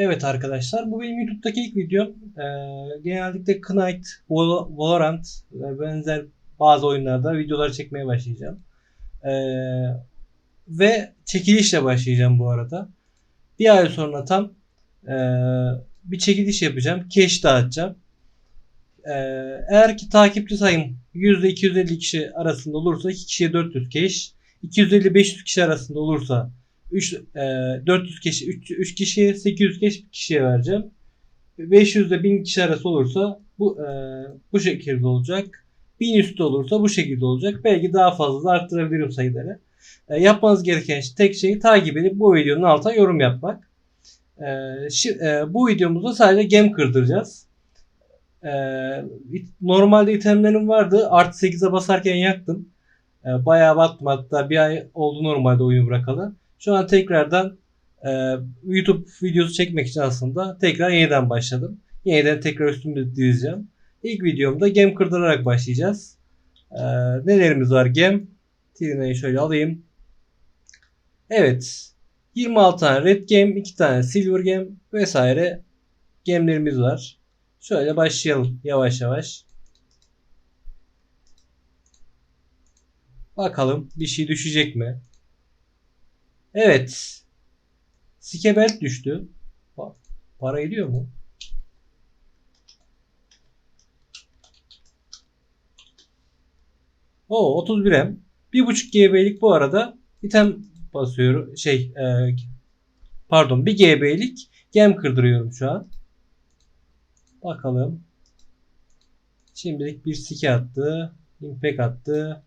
Evet arkadaşlar bu benim YouTube'daki ilk videom. Ee, genellikle Knight, Val- Valorant ve benzer bazı oyunlarda videolar çekmeye başlayacağım. Ee, ve çekilişle başlayacağım bu arada. Bir ay sonra tam ee, bir çekiliş yapacağım. Cash dağıtacağım. Ee, eğer ki takipçi sayım %250 kişi arasında olursa 2 kişiye 400 cash. 250-500 kişi arasında olursa 3, e, 400 kişi 3, 3 kişiye 800 kişi kişiye vereceğim. 500 ile 1000 kişi arası olursa bu e, bu şekilde olacak. 1000 üstü olursa bu şekilde olacak. Belki daha fazla da arttırabilirim sayıları. E, yapmanız gereken tek şey takip edip bu videonun altına yorum yapmak. E, şi- e, bu videomuzda sadece gem kırdıracağız. E, normalde itemlerim vardı. Artı 8'e basarken yaktım. E, bayağı battım hatta bir ay oldu normalde oyunu bırakalı. Şu an tekrardan e, YouTube videosu çekmek için aslında tekrar yeniden başladım. Yeniden tekrar üstümde dizeceğim. İlk videomda gem kırdırarak başlayacağız. E, nelerimiz var gem? Trina'yı şöyle alayım. Evet. 26 tane red gem, 2 tane silver gem vesaire gemlerimiz var. Şöyle başlayalım yavaş yavaş. Bakalım bir şey düşecek mi? Evet. Skebelt düştü. Pa- Para ediyor mu? O 31 M. 1.5 GB'lik bu arada item basıyorum. Şey e, pardon 1 GB'lik gem kırdırıyorum şu an. Bakalım. Şimdilik bir sike attı. Impact attı.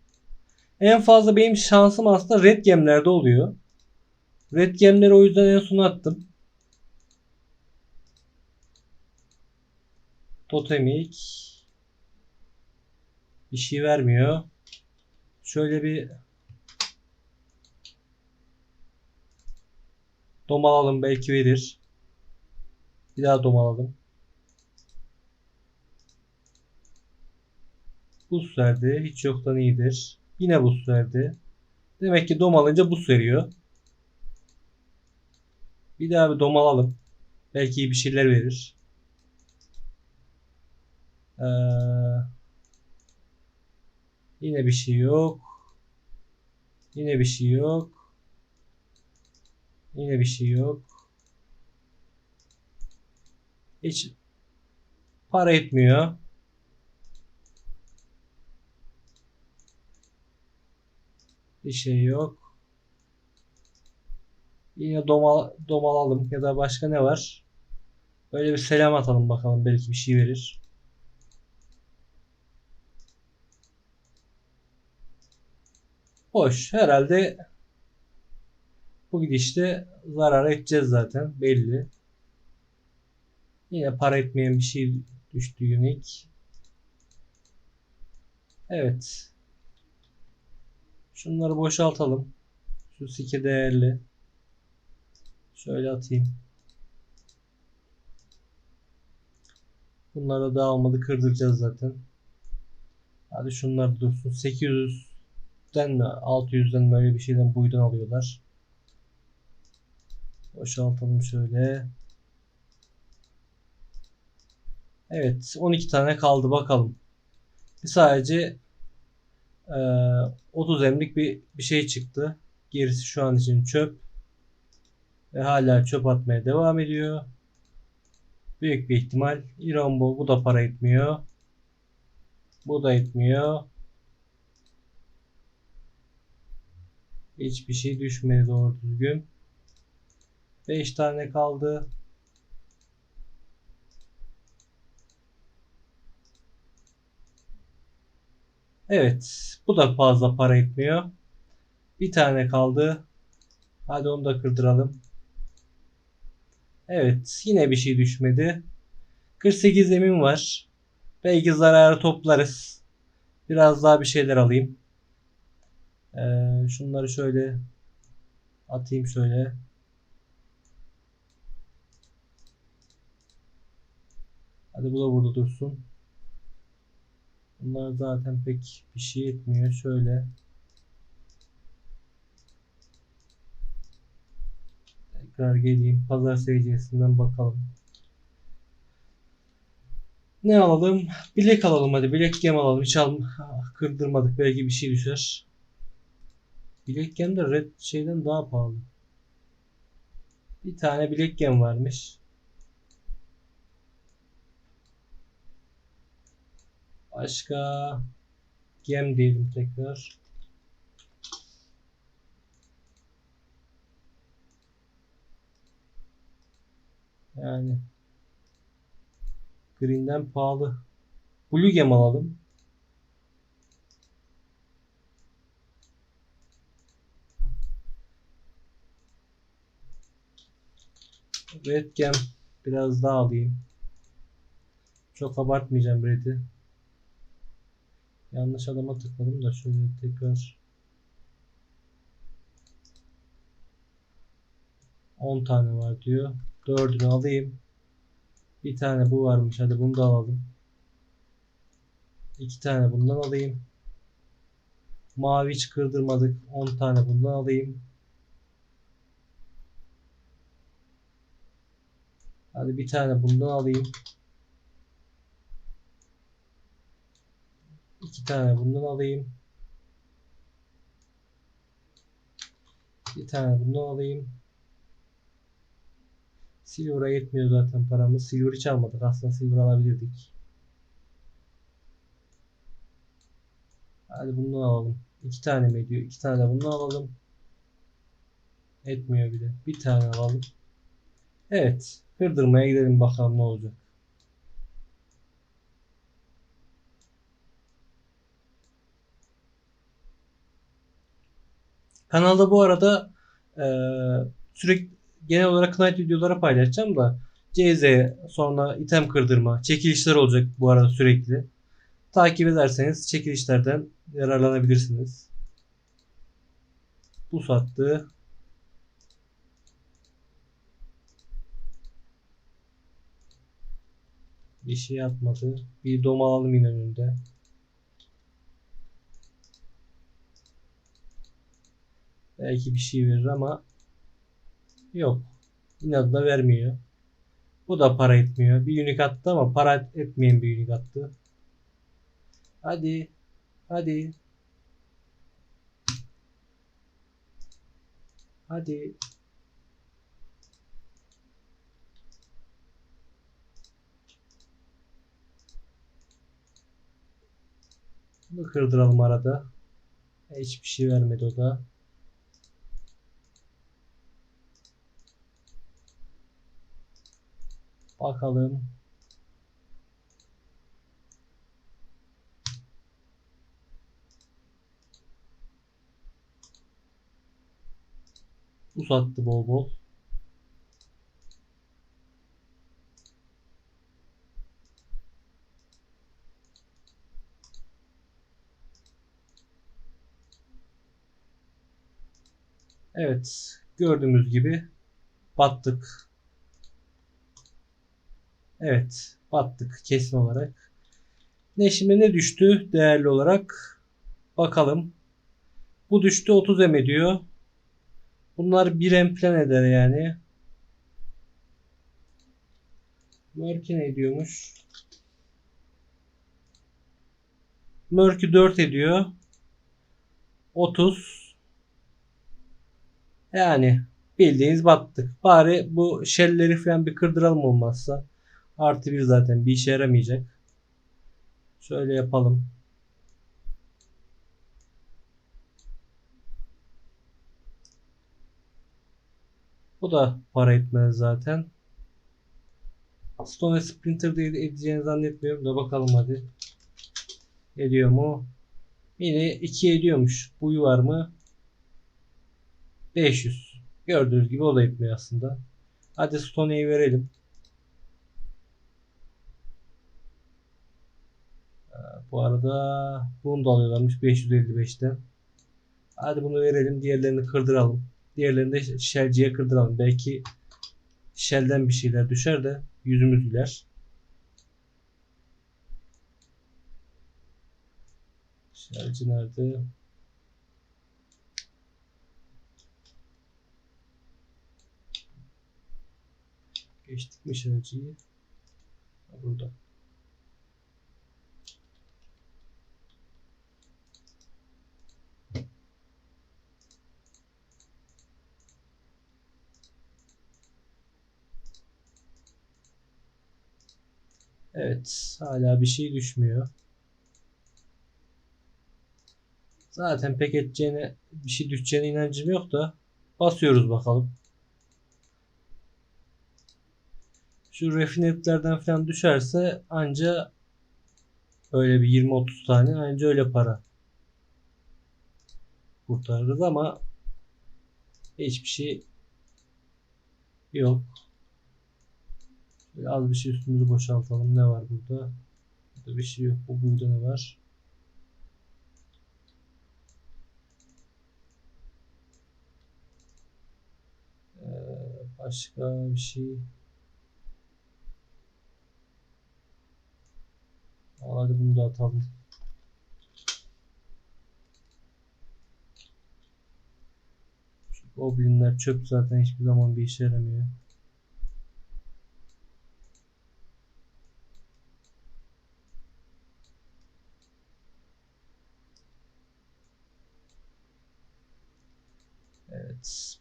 En fazla benim şansım aslında red gemlerde oluyor. Red gemleri o yüzden en sona attım. Totemik. Bir şey vermiyor. Şöyle bir domalalım belki verir. Bir daha domalalım. Buz verdi. Hiç yoktan iyidir. Yine buz verdi. Demek ki dom alınca buz veriyor. Bir daha bir domalalım. Belki iyi bir şeyler verir. Ee, yine bir şey yok. Yine bir şey yok. Yine bir şey yok. Hiç para etmiyor. Bir şey yok. Yine domal, domalalım ya da başka ne var? Böyle bir selam atalım bakalım belki bir şey verir. Hoş. Herhalde bu gidişte zarar edeceğiz zaten belli. Yine para etmeyen bir şey düştü Unique. Evet. Şunları boşaltalım. Şu sike değerli. Şöyle atayım. Bunları da almadı kırdıracağız zaten. Hadi şunlar dursun. 800'den mi 600'den böyle bir şeyden buydan alıyorlar. Boşaltalım şöyle. Evet 12 tane kaldı bakalım. Bir sadece e, 30 emlik bir, bir şey çıktı. Gerisi şu an için çöp. Ve hala çöp atmaya devam ediyor. Büyük bir ihtimal İrombo bu da para etmiyor. Bu da etmiyor. Hiçbir şey düşmedi doğru düzgün. 5 tane kaldı. Evet. Bu da fazla para etmiyor. Bir tane kaldı. Hadi onu da kırdıralım. Evet. Yine bir şey düşmedi. 48 emin var. Belki zararı toplarız. Biraz daha bir şeyler alayım. Ee, şunları şöyle atayım şöyle. Hadi bu da burada dursun. Bunlar zaten pek bir şey etmiyor. Şöyle. Tekrar geleyim. Pazar seyircisinden bakalım. Ne alalım? Bilek alalım hadi. Bilek gem alalım. Hiç al kırdırmadık. Belki bir şey düşer. Bilek gem de red şeyden daha pahalı. Bir tane bilek gem varmış. Başka gem diyelim tekrar. Yani Green'den pahalı. Blue gem alalım. Red gem biraz daha alayım. Çok abartmayacağım red'i. Yanlış adama tıkladım da şöyle tekrar 10 tane var diyor. 4'ünü alayım. Bir tane bu varmış. Hadi bunu da alalım. İki tane bundan alayım. Mavi hiç kırdırmadık. 10 tane bundan alayım. Hadi bir tane bundan alayım. İki tane bundan alayım. Bir tane bundan alayım. Silver'a yetmiyor zaten paramız. Silver hiç almadık. Aslında Silver alabilirdik. Hadi bundan alalım. İki tane mi ediyor? İki tane de bundan alalım. Etmiyor bile. Bir tane alalım. Evet. Kırdırmaya gidelim bakalım ne olacak. Kanalda bu arada e, sürekli genel olarak Knight videoları paylaşacağım da CZ sonra item kırdırma çekilişler olacak bu arada sürekli. Takip ederseniz çekilişlerden yararlanabilirsiniz. Bu sattı. Bir şey atmadı. Bir dom alalım yine önünde. Belki bir şey verir ama yok. İnadına vermiyor. Bu da para etmiyor. Bir unik attı ama para etmeyen bir unik attı. Hadi. Hadi. Hadi. Bunu kırdıralım arada. Hiçbir şey vermedi o da. Bakalım. Uzattı bol bol. Evet. Gördüğümüz gibi battık. Evet. Battık kesin olarak. Ne şimdi ne düştü değerli olarak? Bakalım. Bu düştü 30 M ediyor. Bunlar 1 M plan eder yani. Murky ne ediyormuş? Murky 4 ediyor. 30. Yani bildiğiniz battık. Bari bu shell'leri falan bir kırdıralım olmazsa. Artı 1 zaten bir işe yaramayacak. Şöyle yapalım. Bu da para etmez zaten. Stone Sprinter değil edeceğini zannetmiyorum da bakalım hadi. Ediyor mu? Yine 2 ediyormuş. Buyu var mı? 500. Gördüğünüz gibi o da etmiyor aslında. Hadi Stone'yi verelim. Bu arada bunu da alıyorlarmış 555'ten. Hadi bunu verelim. Diğerlerini kırdıralım. Diğerlerini de Shell'ciye kırdıralım. Belki Shell'den bir şeyler düşer de yüzümüz güler. Shell'ci nerede? Geçtik mi? Ha, Burada. Evet, hala bir şey düşmüyor. Zaten pek edeceğine, bir şey düşeceğine inancım yok da basıyoruz bakalım. Şu refinetlerden falan düşerse anca öyle bir 20-30 tane anca öyle para kurtarırız ama hiçbir şey yok. Şöyle az bir şey üstümüzü boşaltalım. Ne var burada? Burada bir şey yok. Bu burada ne var? Ee, başka bir şey. Hadi bunu da atalım. Şu goblinler çöp zaten hiçbir zaman bir işe yaramıyor.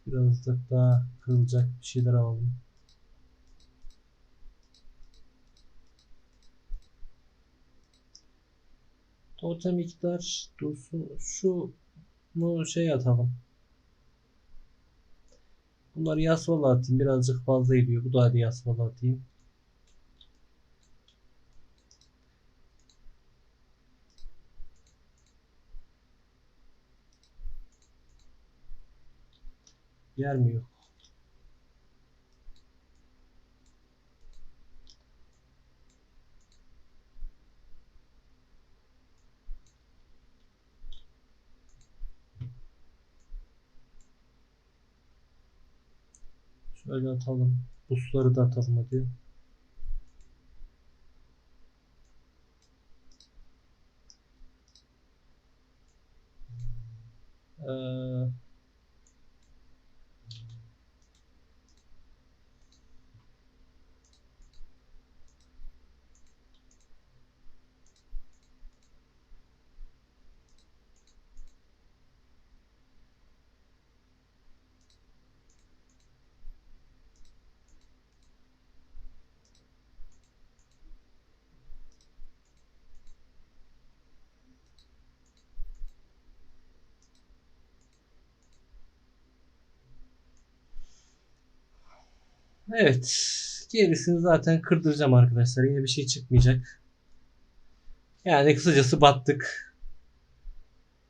Evet, biraz da daha kırılacak bir şeyler alalım. Totem miktar dursun. Şu mu şey atalım. Bunları yasmalı atayım. Birazcık fazla gidiyor. Bu da hadi yasmalı atayım. Yer mi yok? Şöyle atalım. Busları da atalım hadi. Ee, Evet. Gerisini zaten kırdıracağım arkadaşlar. Yine bir şey çıkmayacak. Yani kısacası battık.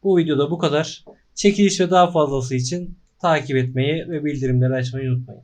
Bu videoda bu kadar. Çekiliş ve daha fazlası için takip etmeyi ve bildirimleri açmayı unutmayın.